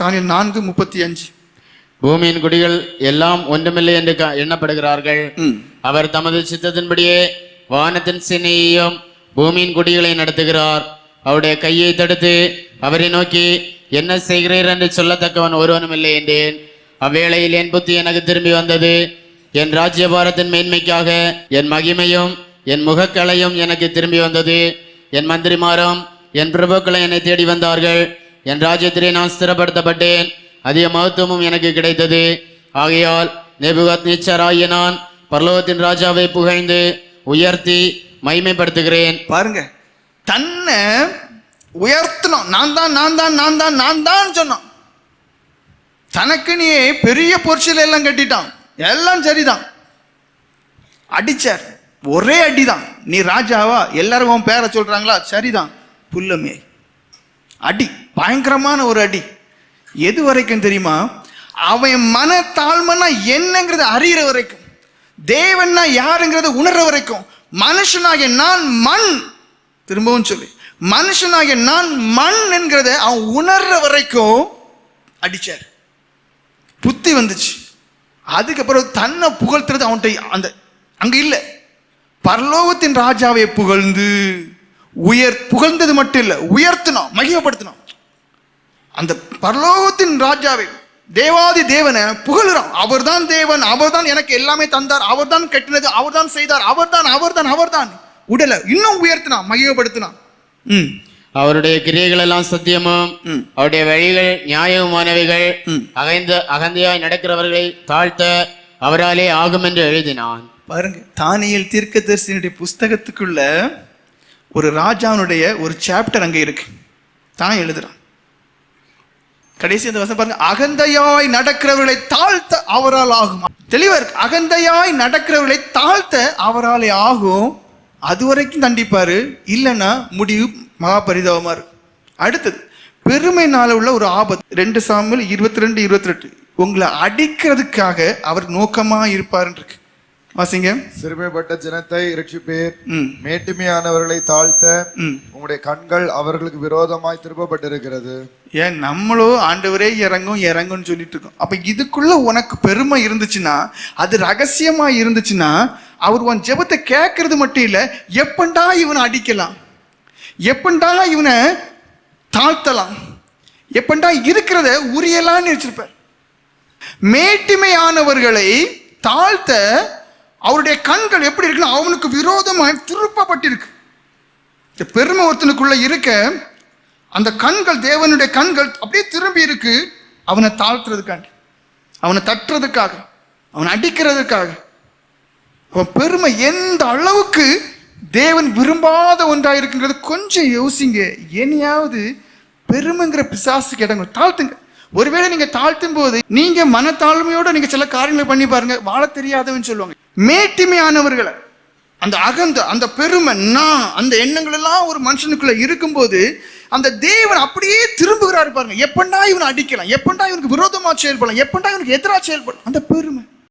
Daniel நான்கு முப்பத்தி அஞ்சு. பூமியின் குடிகள் எல்லாம் ஒன்றுமில்லை என்று எண்ணப்படுகிறார்கள். அவர் தமது சித்தத்தின்படியே வானத்தின் சினையையும் பூமியின் குடிகளை நடத்துகிறார். அவருடைய கையை தடுத்து அவரை நோக்கி என்ன செய்கிறீர் என்று சொல்லத்தக்கவன் ஒருவனும் இல்லை என்றேன். அவ்வேளையில் என் புத்தி எனக்கு திரும்பி வந்தது. என் ராஜ்யபாரத்தின் மேன்மைக்காக என் மகிமையும் என் முகக்கலையும் எனக்கு திரும்பி வந்தது. என் மந்திரிமாரும் என் பிரபுக்களும் என்னை தேடி வந்தார்கள். என் ராஜ்யத்திலே நான் ஸ்திரப்படுத்தப்பட்டேன். அதிக மகத்துவமும் எனக்கு கிடைத்தது. ஆகையால் நேபுகாத் நீச்சராகிய நான் பரலோகத்தின் ராஜாவை புகழ்ந்து உயர்த்தி மைமைப்படுத்துகிறேன் பாருங்க. தன்னை உயர்த்தணும் நான் தான் நான் தான் நான் தான் நான் தான் சொன்னான் தனக்கு நீ பெரிய பொருட்கள் எல்லாம் கட்டிட்டான். எல்லாம் சரிதான். அடிச்சார். ஒரே அடிதான். நீ ராஜாவா? எல்லாரும் உன் பேரை சொல்றாங்களா? சரிதான். புல்லமே. அடி பயங்கரமான ஒரு அடி. எது வரைக்கும் தெரியுமா? அவன் மன தாழ்மைனா என்னங்கிறத அறிகிற வரைக்கும். தேவன்னா யாருங்கிறத உணர்ற வரைக்கும். மனுஷனாகிய நான் மண். திரும்பவும் சொல்லி. மனுஷனாகிய நான் மண் என்கிறத அவன் உணர்ற வரைக்கும் அடிச்சார். புத்தி வந்துச்சு. அதுக்கப்புறம் தன்னை புகழ்த்துறது அவன்கிட்ட அந்த அங்கே இல்லை. பரலோகத்தின் ராஜாவை புகழ்ந்து உயர் புகழ்ந்தது மட்டும் இல்லை உயர்த்தினோம் மகிமைப்படுத்தினோம் அந்த பரலோகத்தின் ராஜாவை தேவாதி தேவனை புகழுறான். அவர்தான் தேவன் அவர்தான் எனக்கு எல்லாமே தந்தார் அவர்தான் கட்டினது அவர்தான் செய்தார் அவர்தான் அவர்தான் அவர்தான். உடலை இன்னும் உயர்த்தினான் மகிமைப்படுத்தினான். ம். அவருடைய கிரியைகள் எல்லாம் சத்தியமும். அவருடைய வழிகள் நியாயமானவைகள். அகைந்த அகந்தையாய் நடக்கிறவர்களை தாழ்த்த அவராலே ஆகும் என்று எழுதினான். பாருங்க தானியல் தீர்க்கதரிசியினுடைய புஸ்தகத்துக்குள்ள ஒரு ராஜாவுடைய ஒரு சாப்டர் அங்கே இருக்கு. தான் எழுதுறான். கடைசி அந்த வசனம் பாருங்க அகந்தையாய் நடக்கிறவர்களை தாழ்த்த அவரால் ஆகும். தெளிவா இருக்கு. அகந்தையாய் நடக்கிறவர்களை தாழ்த்த அவராலே ஆகும். அது வரைக்கும் தண்டிப்பாரு. இல்லைன்னா முடிவு மகா பரிதாபமா இருக்கும் அடுத்தது பெருமைனால உள்ள ஒரு ஆபத்து. ரெண்டு சாமியில் இருபத்தி ரெண்டு இருபத்தி ரெண்டு உங்களை அடிக்கிறதுக்காக அவர் நோக்கமாக இருப்பாருன்னு இருக்கு. வாசிங்க. சிறுமைப்பட்ட ஜனத்தை இரட்சிப்பேர். ம். மேட்டுமையானவர்களை தாழ்த்த உங்களுடைய கண்கள் அவர்களுக்கு விரோதமாய் திருப்பப்பட்டிருக்கிறது. ஏன்? நம்மளும் ஆண்டவரே இறங்கும் இறங்கும்னு சொல்லிட்டு இருக்கோம் அப்ப இதுக்குள்ள உனக்கு பெருமை இருந்துச்சுன்னா அது ரகசியமா இருந்துச்சுன்னா அவர் உன் ஜெபத்தை கேட்கறது மட்டும் இல்ல எப்பண்டா இவனை அடிக்கலாம்? எப்பண்டா இவனை தாழ்த்தலாம்? எப்பண்டா இருக்கிறத உரியலான்னு வச்சிருப்பார் மேட்டிமையானவர்களை தாழ்த்த அவருடைய கண்கள் எப்படி இருக்குன்னு அவனுக்கு விரோதமாய் திருப்பப்பட்டிருக்கு. இந்த பெருமை ஒருத்தனுக்குள்ள இருக்க அந்த கண்கள் தேவனுடைய கண்கள் அப்படியே திரும்பி இருக்கு. அவனை தாழ்த்துறதுக்காண்டி. அவனை தட்டுறதுக்காக அவனை அடிக்கிறதுக்காக. அவன் பெருமை எந்த அளவுக்கு தேவன் விரும்பாத ஒன்றாக இருக்குங்கிறது கொஞ்சம் யோசிங்க. ஏனையாவது பெருமைங்கிற பிசாசுக்கு இடங்கள் தாழ்த்துங்க. ஒருவேளை நீங்க தாழ்த்தும் போது நீங்க மனத்தாழ்மையோட நீங்க சில காரியங்களை பண்ணி பாருங்க வாழ தெரியாதவன்னு சொல்லுவாங்க. மேட்டிமையானவர்களை அந்த அகந்த அந்த பெருமை நான் அந்த எண்ணங்கள் எல்லாம் ஒரு மனுஷனுக்குள்ள இருக்கும்போது அந்த தேவன் அப்படியே திரும்புகிறாரு பாருங்க. எப்பண்டா இவனை அடிக்கலாம்? எப்பண்டா இவனுக்கு விரோதமா செயல்படலாம்? எப்பண்டா இவனுக்கு எதிராக செயல்படலாம்? அந்த பெருமை.